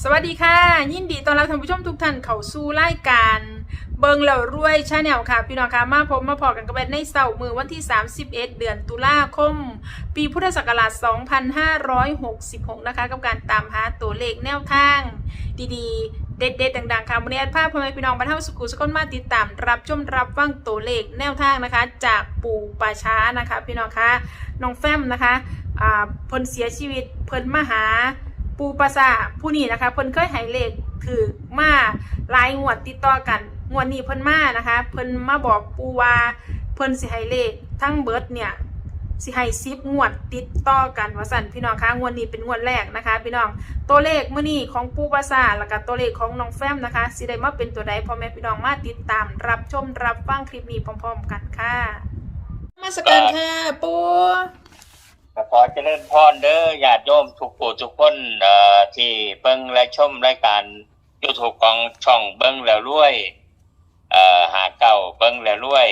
สวัสดีค่ะ ยินดีต้อนรับท่านผู้ชมทุกท่านเข้าสู่รายการ เบิงแล้วรวยชาแนลค่ะ พี่น้องค่ะมาพบมาพอกันกับแบนในเสาร์มือวันที่ 31 เดือนตุลาคม ปีพุทธศักราช 2566 นะคะ กับการตามหาตัวเลขแนวทาง ดีๆ เด็ดๆต่างๆค่ะวันนี้แอดภาพพ่อแม่พี่น้องบรรเทาสุขุสุขนมาติดตาม รับชมรับฟังตัวเลขแนวทางนะคะ จากปู่ป่าช้านะคะ พี่น้องคะน้องแฟมนะคะอ่าเพิ่นเสียชีวิตเพิ่นมาหา ปูปราสาผู้นี้นะคะเพิ่นเคยให้เลขถือมาหลายงวดติดต่อกันงวดนี้เพิ่นมานะคะเพิ่นมาบอกปูว่าเพิ่นสิให้เลขทั้งเบิร์ดเนี่ยสิให้ซิบงวดติดต่อกันว่าสันพี่น้องคะงวดนี้เป็นงวดแรกนะคะ พี่น้องตัวเลขเมื้อนี้ของปูปราสาแล้วก็ตัวเลขของน้องแฟมนะคะสิได้มาเป็นตัวใดพ่อแม่พี่น้องมาติดตาม รับชมรับฟังคลิปนี้พร้อม ๆ กันค่ะมาสการค่ะปู ขอเจริญพรเด้อญาติโยมทุกผู้ทุกคนเอ่อที่เบิ่งและชมรายการยูทูบของช่องเบิ่งแล้วรวยเอ่อหาเก่าเบิ่งแล้วรวย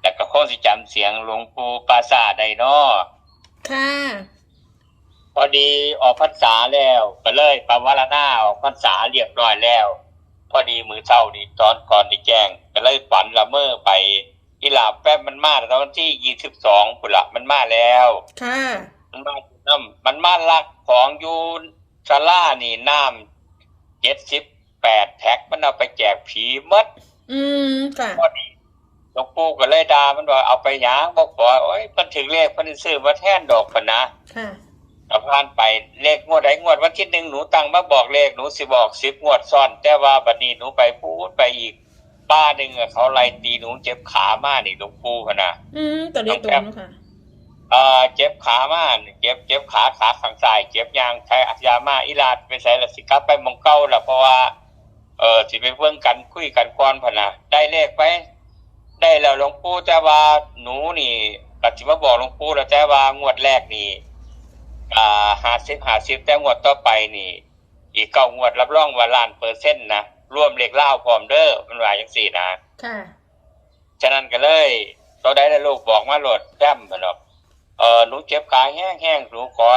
แล้วก็คงสิจำเสียงหลวงปู่ปราสาทได้เนาะค่ะ พอดีออกพรรษาแล้ว ก็เลยปวารณาออกพรรษาเรียบร้อยแล้ว พอดีมือเช้านี่ตอนก่อนที่แจ้ง ก็เลยฝันละเมอไป อีหลาแป๊บมันมาตอนที่ยี่สิบสองปุนละมันมาแล้ว ค่ะ มันมาน้ำมันมาลักของอยูซาร่านี่น้ำเจ็ดสิบแปดแท็กมันเอาไปแจกผีหมดอืมค่ะพอดีหลวงปู่ก็เลยด่ามันว่าเอาไปหยางบอกว่าโอ้ยมันถึงเลขมันซื้อมาแท่นดอกพนนะค่ะเอาผ่านไปเลขงวดไหนงวดวันที่หนึ่งหนูตังมาบอกเลขหนูสิบอกสิบงวดซ้อน แต่ว่าบัดนี้หนูไปพูดไปอีก ป้าหนึ่งอะเขาไล่ตีหนูเจ็บขามากนี่หลวงปู่พนนะอืมตัวเลขตรงเนอะค่ะเอ่อเจ็บขามากเจ็บเจ็บขาขาข้างซ้ายเจ็บยางใช้อัยามาอีลาดไปใส่ละสิกลับไปหมองเก้าละเพราะว่าเออสิไปเบิ่งกันคุยกันก่อนพะนะได้เลขไปได้แล้วหลวงปู่แต่ว่าหนูนี่ก็สิมาบอกหลวงปู่แล้วแต่ว่างวดแรกนี่อ่าห้าสิบห้าสิบแต่งวดต่อไปนี่ อีกเก้างวดรับรองว่าล้านเปอร์เซ็นต์นะ รวมเลขเล่าวพร้อมเด้อมันว่าจังสี่นะค่ะ ฉะนั้นก็เลยตัวได้แล้วลูกบอกมาโหลดแต้มมันหรอกเออหนูเจ็บขาแห้งๆหนูขอ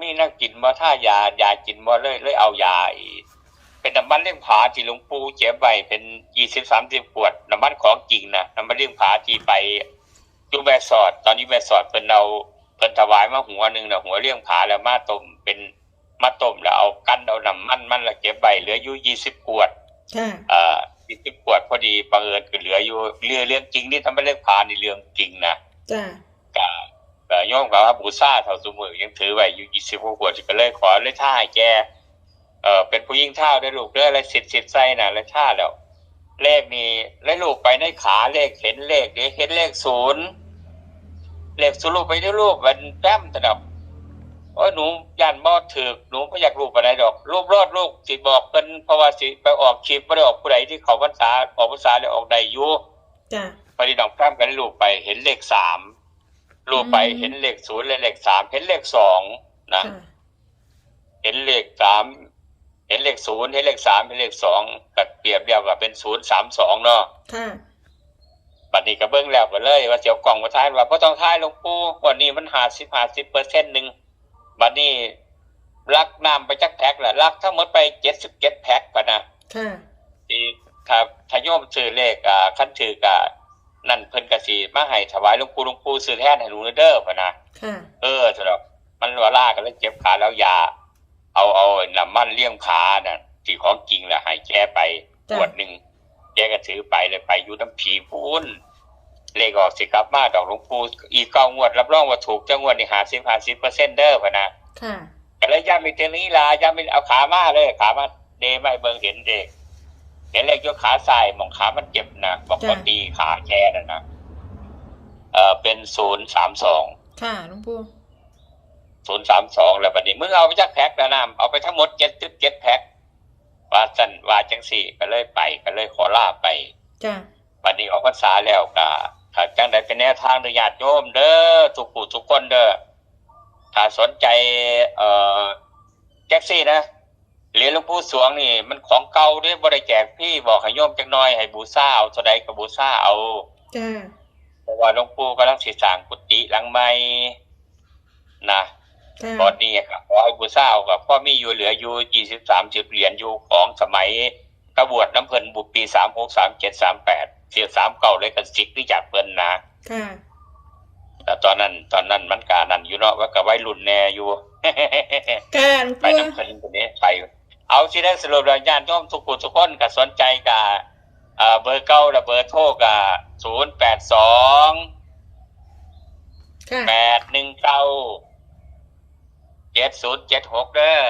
มีนักกินมาท่ายายากินมาเลยเลยเอายาอีกเป็นน้ำมันเลี้ยงผาที่หลวงปู่เจ็บไว้เป็นยี่สิบสามสิบขวดน้ำมันของจริงนะน้ำมันเลี้ยงผาที่ไปอยูแม่สอด ตอนนี้แม่สอดเป็นเราเป็นถวายมาหัวหนึ่งนะหัวเลี้ยงผาแล้วมาต้มเป็นมาต้มแล้วเอากันเอาน้ำมันมันแล้วเก็บไว้เหลืออยู่ยี่สิบขวดค่ะเอ่อยี่สิบขวดพอดีบังเอิญก็เหลืออยู่เรื่องเรื่องจริงนี่ทำไม่เรื่องผ่านในเรื่องจริงนะจ้ากะเอ่อย่อมกับว่าบูซ่าเท่าสมือยังถือไว้อยู่ยี่สิบขวดก็เลยขอเลยท่าให้แกเอ่อเป็นผู้ยิ่งท่าได้ลูกเด้ออะไรสิทธิ์สิทธิ์ไส้น่ะเลยท่าแล้วเลขนี้แล้วลูกไปในขาเลขเห็นเลขเดี๋ยวเห็นเลขศูนย์เลขศูนย์ลูกไปด้วยลูกมันแต้มแต่ดอ กโอ้ยหนูยันบ่ถือหนูไม่อยากรูปอะไรดอก รูปรอดลูกสิบอกเป็นเพราะว่าสิไปออกคลิปไม่ได้ออกผู้ใดที่เขาพรรษาออกพรรษาแล้วออกใดอยู่จ้าพอดีน้องแต้มกันรูปไป เห็นเลขสามรูปไปอืมเห็นเลขศูนย์และเลขสามเห็นเลขสองนะค่ะเห็นเลขสามเห็นเลขศูนย์เห็นเลขสามเห็นเลขสองก็เปรียบเทียบกับเป็นศูนย์สามสองเนาะ ค่ะบัดนี้ก็เบิ้งแล้วก็เลย ว่าเจียวกล่องมาท้ายว่าพ่ต้องท้ายหลวงปู่วันนี้มันหาสิบหาสิบเปอร์เซ็นต์หนึ่ง บัดนี้ลักน้ำไปจักแพ็คแหละลักทั้งหมดไปเจ็ดสิบเจ็ดแพ็คปะนะค่ะที่ถ้าถ้าโยมซื้อเลขอ่าขั้นถือกะนั่นเพิ่นกสีมาให้ถวายหลวงปู่หลวงปู่ซื้อแทนให้หลวงเด้อปะนะค่ะเออสำหรับมันว่าล่ากันแล้วเจ็บขาแล้วยา เอาเอาน้ำมันเลี่ยมขาน่ะที่ของจริงแหละให้แกไปขจ้ะวดหนึ่งแกก็ถือไปเลยไปอยู่น้ำผีพูน เลขออกสิกลับมาดอกหลวงปู่อีกเก้างวดรับรองว่าถูกจังวดนี่หาสิบหาสิบเปอร์เซ็นต์เด้อพะนะค่ะก็เลยย้ำอีกทีนี้ลาย้ำอีกเอาขามาเลยขามาเดไม่เบิ่งเห็นเด็กเห็นเลขยกขาซ้ายมองขามันเจ็บนะบอกว่าจ้ะตีขาแกน่ะนะเออเป็นศูนย์สามสองค่ะหลวงปู่ศูนย์สามสองแล้วบัดนี้มึงเอาไปจักแพ็คแล้วนะเอาไปทั้งหมดเจ็ดจุดเจ็ดแพ็คว่าสันว่าจังสี่ก็เลยไปก็เลยขอลาไปจ้าบัดนี้ออกพรรษาแล้วก็ ถ้าจังใดเป็นแนวทางเด้อญาติโยมเด้อทุกผู้ทุกคนเด้อถ้าสนใจ เอ่อแท็กซี่นะเหรียญหลวงปู่สวงนี่ มันของเก่าเด้บ่ได้แจกพี่บอกให้โยมจักหน่อยให้บูชาเอาเท่าใดก็บูชาเอาจ้าเพราะว่าหลวงปู่กำลังสิสร้างกุฏิหลังใหม่นะค่ะตอนนี้ครับขอให้ผู้เศร้ากับพ่อมีอยู่เหลืออยู่ยี่สิบสามสิบเหรียญอยู่ของสมัยกระบวดน้ำเพลินบุกปีสามหกสามเจ็ดสามแปด เสียสามเก่าเลยกันสิกที่จากเพลินนะค่ะแต่ตอนนั้น ตอนนั้นมันกานั่นอยู่เนาะว่ากับไว้รุ่นแน่อยู่การไปกลัวน้ำเพลินตัวนี้ไปเอาสิได้สรุปรายญาณโยมทุกคนทุกคนก็สนใจกับเอ่อเบอร์เก้าและเบอร์โทรกับศูนย์แปดสองค่ะแปดหนึ่งเก้าเจ็ดศูนย์เจ็ดหกเด้อ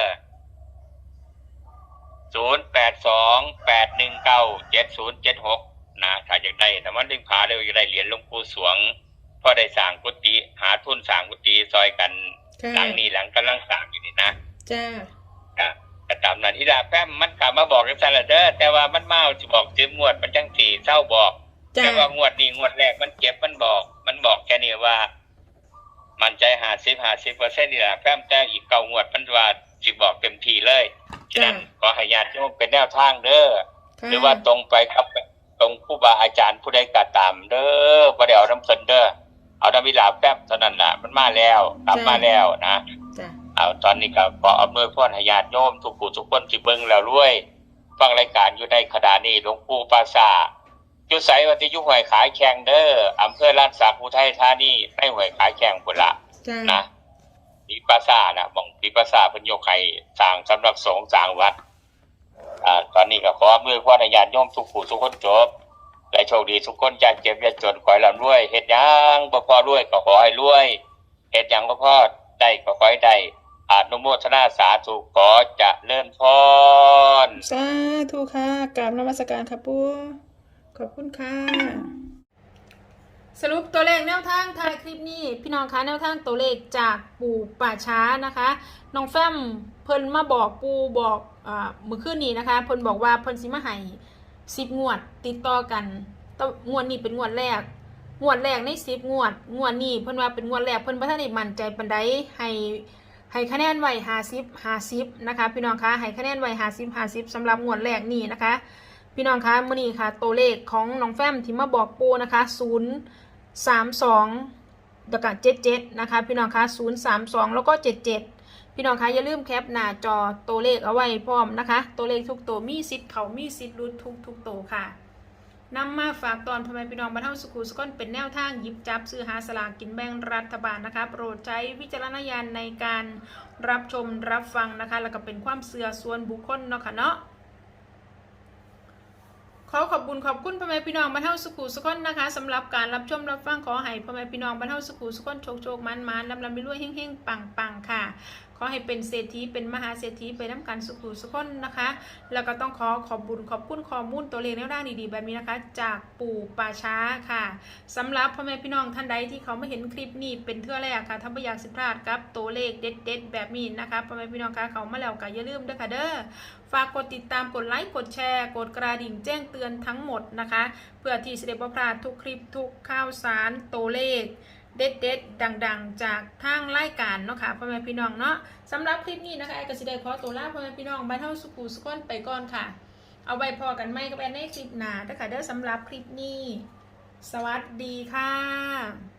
ศูนย์แปดสองแปดหนึ่งเก้าเจ็ดศูนย์เจ็ดหก นะถ้าอยากได้แต่มันดึงพาเร็วอยากได้เหรียญหลวงปู่สวงพอได้สั่งกุฏิหาทุนสั่งกุฏิซอยกันค่ะหลังนี้หลังกำลังสั่งอยู่นี่นะจ้าอะกระตามนั้นอีดาแป้มมันกลับมาบอกกันซะละเด้อแต่ว่ามันเมาจะบอกจืมงวดมันจังสี่เศร้าบอกจ้าแต่ว่างวดนี้งวดแรกมันเก็บมันบอก มันบอกแค่นี้ว่า มันใจหาสิบหาสิบเปอร์เซ็นต์นี่แหละแฟ้มแต่อีกเก้างวดมันว่าสิบอกเต็มที่เลยฉะนั้นขอให้ญาติโยมเป็นแนวทางเด้อค่ะหรือว่าตรงไปครับ ตรงผู้บาอาจารย์ผู้ใดกาตามเด้อบ่ได้เอาน้ำเพิ่นเด้อเอาน้ำวิลาแป๊บเท่านั้นน่ะ มันมาแล้วกลับมาแล้วนะจ้าเอาตอนนี้ก็ขออำนวยพรให้ญาติโยมทุกผู้ทุกคนที่เบิ่งแล้วรวย ฟังรายการอยู่ในขณะนี้หลวงปู่ปราสาทอยู่ไสวัติอยุห้วยขายแข่งเด้ออำเภอลาดสักอุทัยธานีในห้วยขายแข่งพุ่นละจ้านะปีปราสาทนะมองปีปราสาทเพิ่นยกให้สร้างสำหรับสงฆ์สร้างวัด อ่าตอนนี้ก็ขอเมื่อพรให้ญาติโยมทุกผู้ทุกคนจบและโชคดีทุกคนอย่าเจ็บอย่าจนขอให้ร่ำรวยเฮ็ดหยังบ่พอรวยก็ขอให้รวยเฮ็ดหยังบ่พอได้ก็ขอให้ได้อานุโมทนาสาธุขอจะเลื่อนพรสาธุค่ะกราบนมัสการค่ะปู่ขอบคุณค่ะ สรุปตัวเลขแนวทางท้ายคลิปนี้ พี่น้องคะแนวทางตัวเลขจากปู่ป่าช้านะคะน้องแฟมเพิ่นมาบอกปูบอกอ่ามือคืนนี้นะคะเพิ่นบอกว่าเพิ่นสิมาให้สิบงวดติดต่อกันตงวดนี้เป็นงวดแรก งวดแรกในสิบงวด งวดนี้เพิ่นว่าเป็นงวดแรกเพิ่นบ่ทันได้มั่นใจปานใดให้ให้คะแนนไว้50 50นะคะ พี่น้องคะให้คะแนนไว้50 50สำหรับงวดแรกนี้นะคะ พี่น้องคะมื้อนี้ค่ะ ตัวเลขของน้องแฟมที่มาบอกปูนะคะ0 32แล้วก็77นะคะ พี่น้องคะ032แล้วก็77พี่น้องคะอย่าลืมแคปหน้าจอตัวเลขเอาไว้พร้อมนะคะ ตัวเลขทุกตัวมีสิทธิ์เขามีสิทธิ์รุดทุกทุกตัวค่ะนำมาฝากตอนพ่อแม่พี่น้องบรรเทาสุขุสุขนเป็นแนวทางหยิบจับซื้อหาสลากกินแบ่งรัฐบาลนะคะโปรดใช้วิจารณญาณในการรับชมรับฟังนะคะ แล้วก็เป็นความเสื่อส่วนบุคคลเนาะค่ะเนาะ ขอขอบคุญขอบคุณพ่อแม่พี่น้องบรรเทาสุขุสุขนนะคะสำหรับการรับชมรับฟังขอให้พ่อแม่พี่น้องบรรเทาสุขุสุขนโชคโชคมันมันลำลำไปรวยเฮงเฮงปังปังค่ะ อให้เป็นเศรษฐีเป็นมหาเศรษฐีไปน้ำกันสุขุสุขคนนะคะ แล้วก็ต้องขอขอบบุญขอบคุณข้อมูลตัวเลขแนวด้านดีๆแบบนี้นะคะ จากปู่ป่าช้าค่ะสำหรับพ่อแม่พี่น้องท่านใดที่เขาไม่เห็นคลิปนี้เป็นเทื่อแรกค่ะถ้าไม่อยากสิพลาดกับตัวเลขเด็ดๆแบบนี้นะคะพ่อแม่พี่น้องคะเขามาแล้วก็อย่าลืมด้วยค่ะเด้อฝากกดติดตามกดไลค์กดแชร์กดกระดิ่งแจ้งเตือนทั้งหมดนะคะ เพื่อที่จะได้บ่พลาดทุกคลิปทุกข่าวสารตัวเลข เด็ดเด็ดๆดังๆ จากทางรายการเนาะค่ะพ่อแม่พี่น้องเนาะสำหรับคลิปนี้นะคะไอ้กสิได้ขอตัวลาพ่อแม่พี่น้องบ้านเฮาสุขุสุขนไปก่อนค่ะ เอาไว้พอกันไหมกับแอนในคลิปหน้านะคะเด้อสำหรับคลิปนี้ สวัสดีค่ะ